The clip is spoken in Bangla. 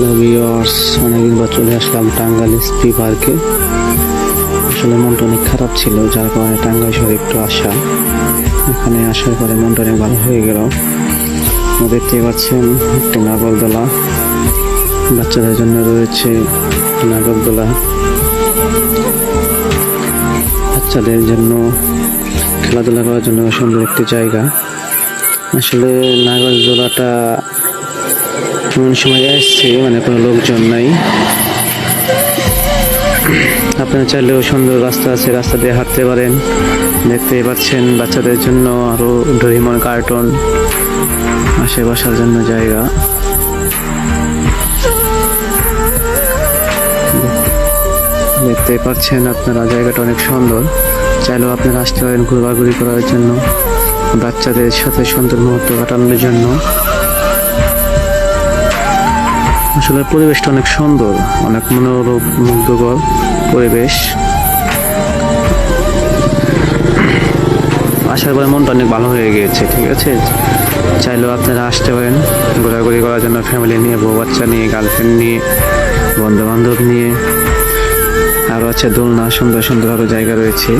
হ্যালো ভিওয়ার্স অনেকদিন পর চলে আসলাম টাঙ্গাইল এসপি পার্কে। আসলে মনটা অনেক খারাপ ছিল, যার কারণে টাঙ্গাইল শহরে একটু আসা। এখানে আসার পরে মনটা অনেক ভালো হয়ে গেল। দেখতে পাচ্ছেন, একটি নাগরদোলা। বাচ্চাদের জন্য রয়েছে নাগরদোলা। বাচ্চাদের জন্য খেলাধুলা করার জন্য সুন্দর একটি জায়গা। আসলে নাগরদোলাটা এমন সময় এসছে মানে কোনো লোকজন নাই। আপনারা চাইলেও সুন্দর রাস্তা আছে, রাস্তা দিয়ে হাঁটতে পারেন। দেখতে পাচ্ছেন বাচ্চাদের জন্য আরও ডরিমন কার্টুন আসে বসার জন্য জায়গা। দেখতে পাচ্ছেন আপনারা জায়গাটা অনেক সুন্দর। চাইলেও আপনারা আসতে পারেন ঘোরাঘুরি করার জন্য, বাচ্চাদের সাথে সুন্দর মুহূর্ত কাটানোর জন্য। আসলে পরিবেশটা অনেক সুন্দর, অনেক মনোরম, মুগ্ধকর পরিবেশ। আসার পরে মনটা অনেক ভালো হয়ে গিয়েছে, ঠিক আছে? চাইলেও আপনারা আসতে পারেন, ঘোরাঘুরি করার জন্য ফ্যামিলি নিয়ে, বউ বাচ্চা নিয়ে গার্লফ্রেন্ড নিয়ে বন্ধু বান্ধব নিয়ে। আরও আছে দোলনা, সুন্দর সুন্দর আরও জায়গা রয়েছে।